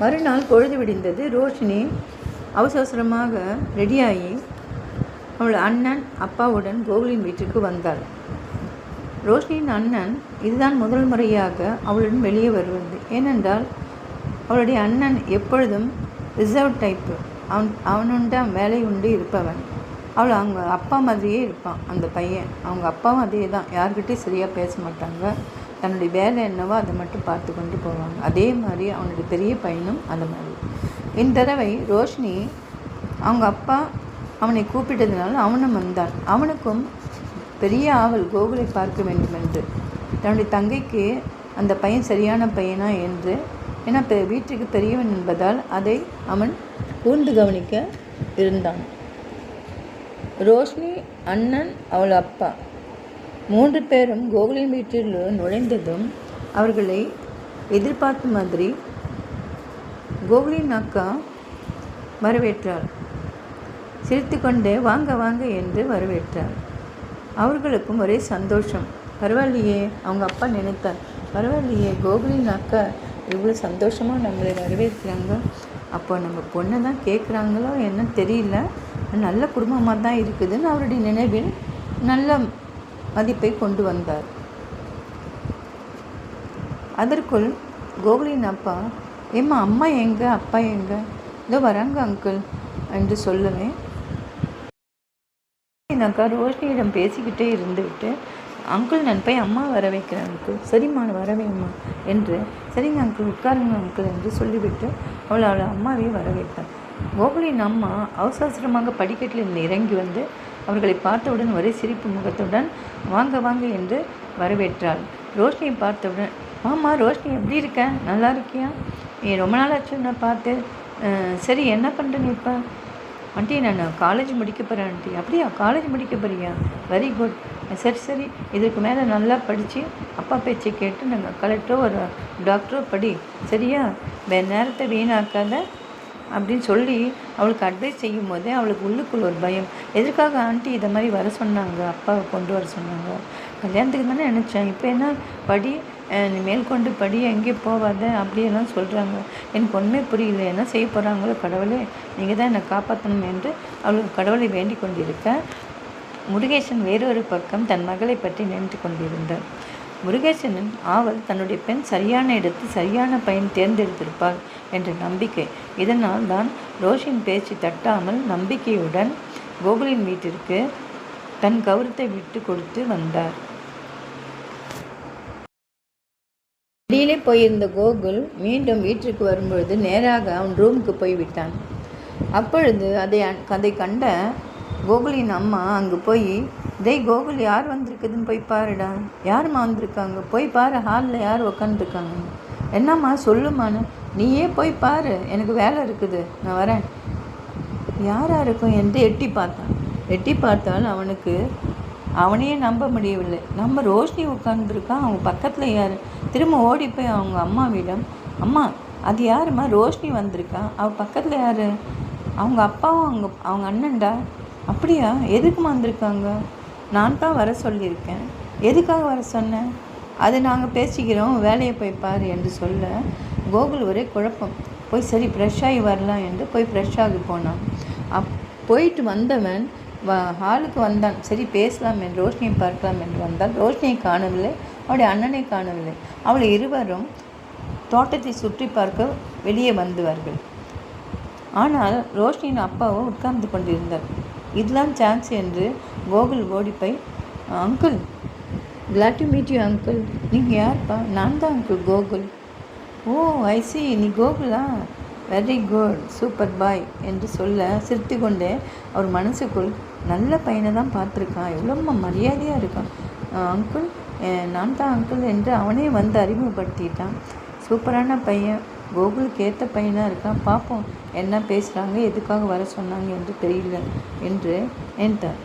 மறுநாள் பொழுது விடிந்தது. ரோஷினி அவசரமாக ரெடியாகி அவள் அண்ணன் அப்பாவுடன் கோகுலின் வீட்டுக்கு வந்தாள். ரோஷினியின் அண்ணன் இதுதான் முதல் முறையாக அவளுடன் வெளியே வருவது. ஏனென்றால் அவளுடைய அண்ணன் எப்பொழுதும் ரிசர்வ் டைப்பு அவன் அவனுண்ட வேலை உண்டு இருப்பவன். அவள் அவங்க அப்பா மாதிரியே இருப்பான். அந்த பையன். அவங்க அப்பாவும் அதே தான் யார்கிட்டையும் சரியாக பேச மாட்டாங்க. தன்னுடைய வேலை என்னவோ அதை மட்டும் பார்த்து கொண்டு போவாங்க. அதே மாதிரி அவனுடைய பெரிய பையனும் அந்த மாதிரி. இந்த தடவை ரோஷினி அவங்க அப்பா அவனை கூப்பிட்டதுனால அவனும் வந்தான். அவனுக்கும் பெரிய ஆவல் கோகுலை பார்க்க வேண்டும் என்று. தன்னுடைய தங்கைக்கு அந்த பையன் சரியான பையனா என்று. ஏன்னா பெ வீட்டுக்கு பெரியவன் என்பதால் அதை அவன் கூர்ந்து கவனிக்க இருந்தான். ரோஷினி அண்ணன் அவள் அப்பா. மூன்று பேரும் கோகுலின் வீட்டில் நுழைந்ததும் அவர்களை எதிர்பார்த்த மாதிரி கோகுலின் அக்கா வரவேற்றாள். சிரித்துக்கொண்டே வாங்க வாங்க என்று வரவேற்றார் அவர்களுக்கும் ஒரே சந்தோஷம். பரவாயில்லையே அவங்க அப்பா நினைத்தார். பரவாயில்லையே கோகுலின் அக்கா இவ்வளோ சந்தோஷமாக நம்மளை வரவேற்கிறாங்க. அப்போ நம்ம பொண்ணை தான் கேட்குறாங்களோ என்ன தெரியல. நல்ல குடும்பமாக தான் இருக்குதுன்னு அவருடைய நினைவில் நல்ல மதிப்பை கொண்டு வந்தார். அதற்குள் கோகுலின் அப்பா ஏம்மா அம்மா எங்க? அப்பா எங்க? இதோ வராங்க அங்கிள் என்று சொல்லவே அக்கா ரோஷினியிடம் பேசிக்கிட்டே இருந்துவிட்டு அங்கிள் நான் போய் அம்மா வர வைக்கிறேன் அங்கிள். சரிம்மா வர என்று சரிங்க அங்கிள் உட்காருங்க அங்கிள் என்று சொல்லிவிட்டு அவளை அவளை அம்மாவே வர வைத்தாள். கோகுலின் அம்மா அவசர அவசரமாக படிக்கட்டில் இருந்து இறங்கி வந்து அவர்களை பார்த்தவுடன் ஒரே சிரிப்பு முகத்துடன் வாங்க வாங்க என்று வரவேற்றாள். ரோஷினியை பார்த்தவுடன் ஆமாம் ரோஷினி எப்படி இருக்க? நல்லா இருக்கியா? நீ ரொம்ப நாள் ஆச்சு நான் பார்த்து சரி என்ன பண்ணுற நீ இப்போ? ஆண்டி நான் காலேஜ் முடிக்க போகிறேன் ஆண்டி. அப்படியா? காலேஜ் முடிக்க போறியா? வெரி குட் சரி சரி. இதுக்கு மேலே நல்லா படித்து அப்பா பேச்சை கேட்டு நாங்கள் கலெக்டரோ ஒரு டாக்டரோ படி. சரியா? வே நேரத்தை வீணாக்காத அப்படின்னு சொல்லி அவளுக்கு அட்வைஸ் செய்யும் போதே அவளுக்கு உள்ளுக்குள்ள ஒரு பயம். எதற்காக ஆண்டி இதை மாதிரி வர சொன்னாங்க? அப்பாவை கொண்டு வர சொன்னாங்க. கல்யாணத்துக்கு தானே நினச்சேன். இப்போ என்ன? படி நீ மேற்கொண்டு படி எங்கேயும் போகாத அப்படியெல்லாம் சொல்கிறாங்க எனக்கு ஒன்றுமே புரியல. என்ன செய்ய போகிறாங்களோ கடவுளே நீங்கள் தான் என்னை காப்பாற்றணும் என்று அவளுக்கு கடவுளை வேண்டிக் கொண்டிருக்க. முருகேசன் வேறொரு பக்கம் தன் மகளை பற்றி நினைத்து கொண்டிருந்தார். முருகேசனின் ஆவல் தன்னுடைய பெண் சரியான இடத்தில் சரியான பையன் தேர்ந்தெடுத்திருப்பாள் என்ற நம்பிக்கை. இதனால் தான் ரோஷின் பேச்சு தட்டாமல் நம்பிக்கையுடன் கோகுலின் வீட்டிற்கு தன் கௌரவத்தை விட்டு கொடுத்து வந்தார். வெளியிலே போயிருந்த கோகுல் மீண்டும் வீட்டிற்கு வரும்பொழுது நேராக அவன் ரூமுக்கு போய் விட்டான் அப்பொழுது அதை அதை கண்ட கோகுலின் அம்மா அங்கே போய் டேய் கோகுல் யார் வந்திருக்குதுன்னு போய் பாருடா. யாரும்மா வந்திருக்காங்க? போய் பாரு ஹாலில் யார் உக்காந்துருக்காங்க? என்னம்மா சொல்லுமான்னு நீயே போய் பாரு. எனக்கு வேலை இருக்குது. நான் வரேன். யாராக இருக்கும்? என்று எட்டி பார்த்தான். எட்டி பார்த்தால் அவனுக்கு அவனையே நம்ப முடியவில்லை. நம்ம ரோஷினி உட்காந்துருக்கான் அவங்க பக்கத்தில் யார்? திரும்ப ஓடி போய் அவங்க அம்மாவிடம் அம்மா அது யாரும்மா? ரோஷினி வந்திருக்கா? அவள் பக்கத்தில் யார்? அவங்க அப்பாவும் அவங்க அவங்க அண்ணன்டா. அப்படியா? எதுக்குமா வந்திருக்காங்க? நான் தான் வர சொல்லியிருக்கேன். எதுக்காக வர சொன்னேன் அது நாங்கள் பேசிக்கிறோம் வேலையை போய் பார் என்று சொல்ல கோகுல் ஒரே குழப்பம். போய் சரி ஃப்ரெஷ்ஷாகி வரலாம் என்று போய் ஃப்ரெஷ்ஷாகி போனான். அப் போயிட்டு வந்தவன் வ ஹாலுக்கு வந்தான். சரி பேசலாம் என்று ரோஷினியை பார்க்கலாம் என்று வந்தால் ரோஷினியை காணவில்லை அவளுடைய அண்ணனை காணவில்லை. அவள் இருவரும் தோட்டத்தை சுற்றி பார்க்க வெளியே வந்துவார்கள் ஆனால் ரோஷினியின் அப்பாவும் உட்கார்ந்து கொண்டிருந்தார். இதுதான் சான்ஸ் என்று கோகுல் ஓடி uncle glad to meet you uncle நீங்கள் யார்ப்பா? நான் தான் அங்கிள் கோகுல். ஓ ஐசி நீ கோகுலா? வெரி குட் சூப்பர் பாய் என்று சொல்ல சிரித்து கொண்டே அவர் மனசுக்குள் நல்ல பையனை தான் பார்த்துருக்கான். எவ்வளோ மரியாதையாக இருக்கான். அங்கிள் நான் தான் அங்கிள் என்று அவனே வந்து அறிமுகப்படுத்திட்டான். சூப்பரான பையன். கோகுலுக்கு ஏற்ற பையனாக இருக்கான் பார்ப்போம் என்ன பேசுகிறாங்க எதுக்காக வர சொன்னாங்க என்று தெரியல என்று நினைத்தார்